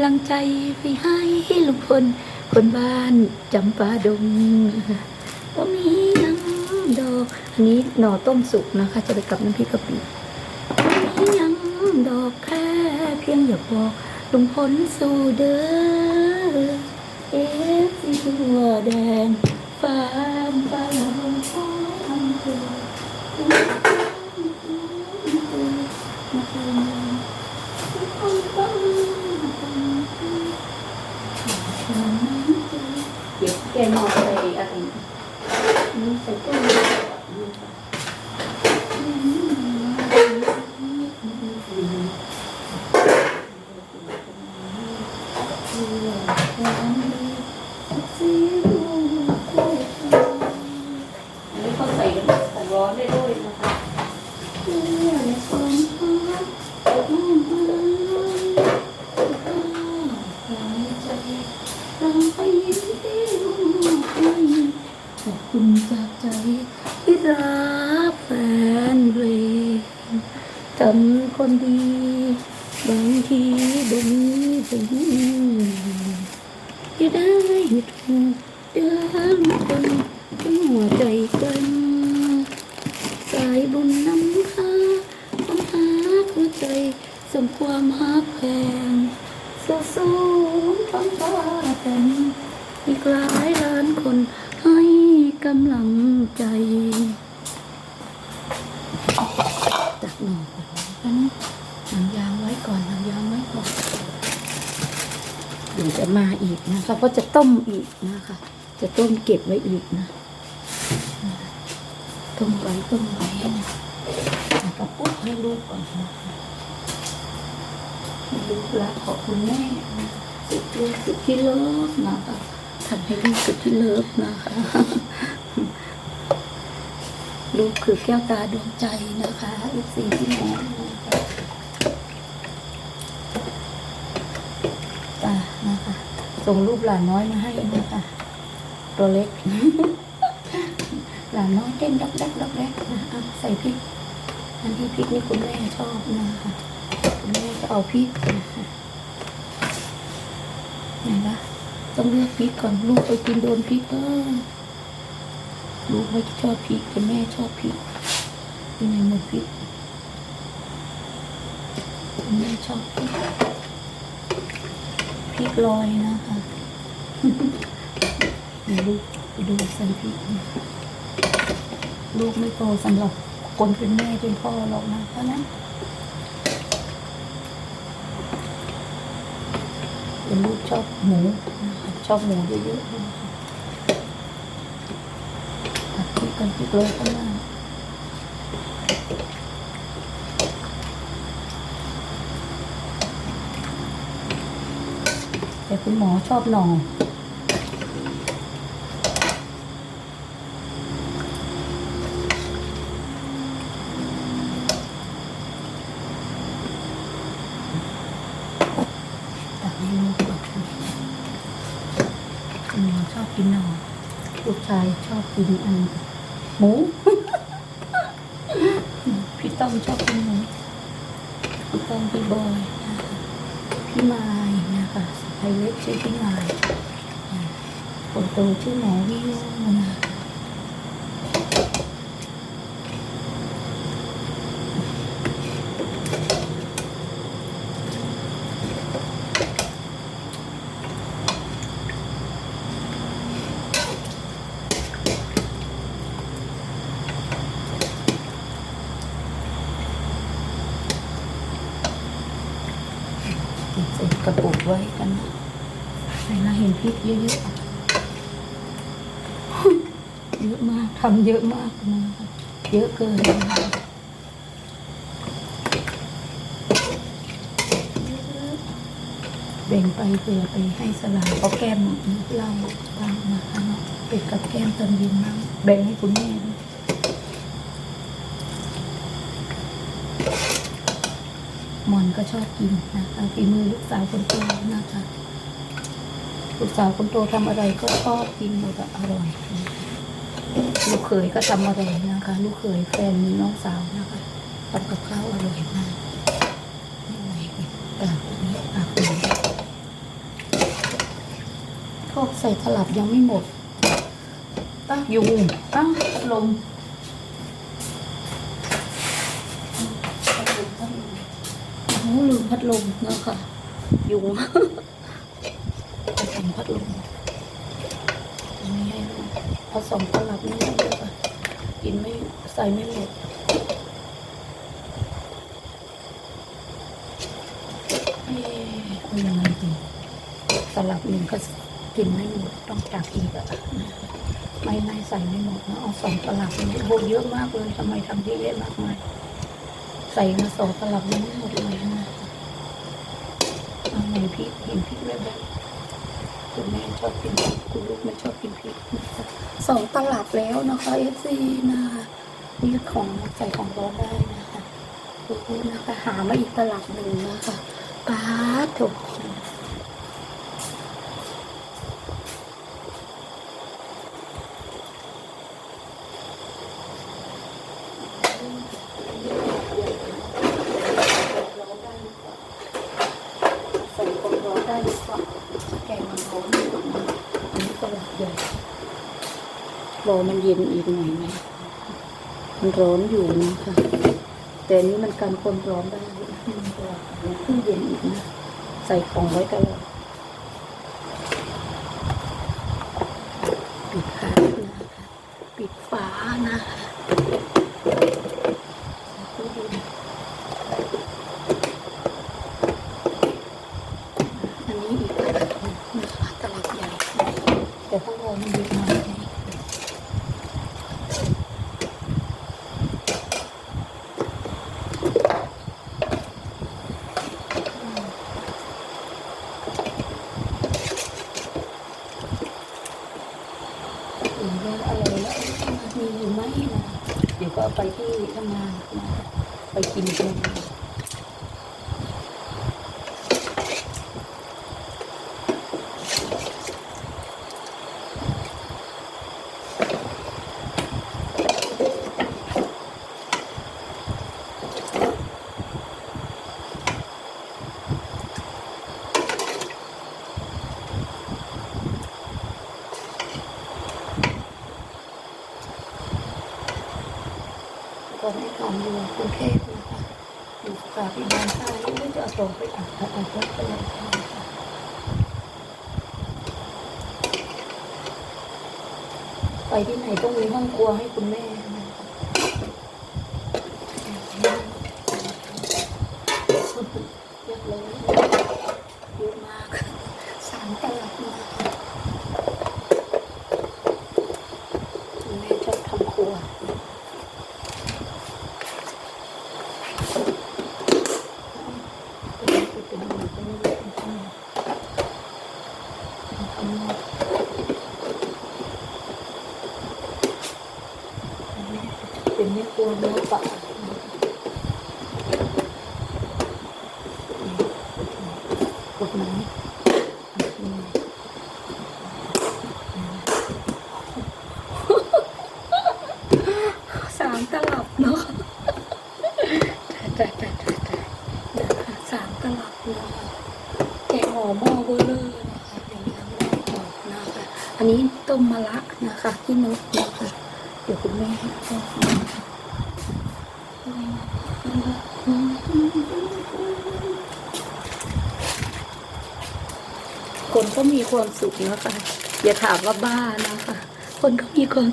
ำลังใจไปให้ลุงพลคนบ้านจำปาดงก็มียังดอกอันนี้หน่อต้มสุกนะคะ จะไปกับน้ำพริกกะปิมียังดอกแค่เพียงอย่าบอกลุงพลสู่เด้อ เดี๋ยวแกนอนไปอะไรนี่ใส่ตู้ อันนี้เขาใส่กันร้อนได้ด้วยนะคะขอบคุณจากใจที่รักแฟนเพลง ทำคนดีบางทีบ่มีถึงจะได้หยุดหูเดินคนทั้งหัวใจกันสายบุญนำพาความหาหัวใจสมความหักแพงสู้สู้ฟังพากันอีกหลายล้านคนให้กำลังใจตักหน่อก่อนนะ หนังยางไว้ก่อนหนังยางไว้ก่อนเดี๋ยวจะมาอีกนะคะก็จะต้มอีกนะคะ จะต้มเก็บไว้อีกนะต้มไว้ต้มไว้นะแล้วก็ปุ๊บให้ลูกก่อนนะลูกรักขอบคุณแม่สุดที่สุดที่เลิฟนะคะทำให้ลูกสุดที่เลิฟนะคะลูกคือแก้วตาดวงใจนะคะลูกสี่ที่แม่นะคะตานะคะ ส่งรูปหลานน้อยมาให้นะคะ ตัวเล็ก หลานน้อยเต้นดักดักดักดักนะเอาใส่พริก อันที่พริกนี่คุณแม่ชอบนะคะคุณแม่จะเอาพริกนะคะไหนละต้องเลือกพริกก่อนลูกไปกินโดนพริกเออลูกไม่ชอบพริกแต่แม่ชอบพริกที่ไหนหมดพริกคุณแม่ชอบพริกพริกลอยนะคะ ลูกดูใส่พริกลูกไม่โตสำหรับคนเป็นแม่เป็นพ่อหรอกนะเพราะนั้นเป็นลูกชอบหมูชอบหมูเยอะๆตัดพริกกันพริกเลยข้างหน้าแต่คุณหมอชอบหน่อ ตักให้ลูกก่อนคุณหมอชอบ กินหน่อลูกชายชอบกินอันหมู พี่ต้อมชอบกินหมูพี่ต้อมพี่บอยนะคะพี่มายนะคะสะใภ้เล็กชื่อพี่มายคนโตชื่อหมอวิวนะคะเก็บใส่กระปุก ไว้กัน ใส่ละเห็นพริกเยอะๆ เยอะมากทำเยอะมากนะเยอะเกินนะคะแบ่งไปเผื่อไปให้สลายเอาแก้มเหล้าบ้างนะคะเนาะเป็ดกับแก้มตอนเย็นบ้างแบ่งให้คุณแม่ด้วยหมอน ก็ชอบกินนะคะฝีมือลูกสาวคนโตนะคะลูกสาวคนโตทำอะไรก็ชอบกินหมดอร่อยลูกเขยก็ทำอร่อยนะคะ ลูกเขยแฟนน้องสาวนะคะทำกับข้าวอร่อยมากไม่ไหวเลยปากนี้ปากนี้วกใส่ตลับยังไม่หมดตั้งยุงตั้งลมโอ้โห ลืมพัดลมเนาะค่ะ ยุงผสมพัดลมอันนี้ให้ลูกผสมตลับนี่ให้ลูกอะกินไม่ใส่ไม่หมดเอ๊ะเอายังไงดีสลับหนึ่งก็กินไม่หมดต้องตักอีกอะไม่ไม่ใส่ไม่หมดนะเอาสองตลับนี่โอ้โหเยอะมากเลยทำไมทำเยอะมากมาย ใส่มาสองตลับยังไม่หมดเลยนะเอาไหนพริกเห็นพริกด้วยแบบคุณแม่ชอบกินพริกคุณลูกไม่ชอบกินพริกนะคะสองตลับแล้วนะคะเอฟซีนะคะนี่ของใส่ของร้อนได้นะคะดูนะคะหามาอีกตลับหนึ่งนะคะป้าถูก ใส่ความร้อน ได้หรือเปล่าแกงมันร้อนอันนี้ตลาดใหญ่รอมันเย็นอีกหน่อยไหมมันร้อนอยู่นะคะแต่นี้มันกันความร้อนได้ให้มันร้อนอย่าเพิ่งเย็นอีกนะ ใส่ของไว้ตลอดฝานะคะปิดฝานะคะใส่ตู้เย็น อันนี้อีกตลับหนึ่งนะคะตลับใหญ่แต่ต้องรอมันเย็นหน่อยนะอืมแล้วอะไรแล้วมีอยู่ไหมนะเดี๋ยว ก็ไปที่ทำงานไปกินกัน ก่อนให้ทำอยู่กรุงเทพนะคะ อยู่สถานข้าลใต้ไม่จะเอาส่งไปอ่านอ่านรถไปเลยนะไปที่ไหนต้องมีห้องครัวให้คุณแม่เรียบร้อยเยอะมากสามตลับนะคะคุณแม่ชอบทำครัว เนื้อปลากดน้ำสามตลับเนาะแต่แต่แต่แต่สามตลับเนาะแกงหอหม้อเบอร์เลอร์นะคะอย่างนี้ไม่ได้ออกนะคะ อันนี้ต้มมะระนะคะที่นกนะคะเดี๋ยวคุณแม่ให้พ่อ คนก็มีความสุขนะคะ อย่าถามว่าบ้านะคะ คนก็มีความ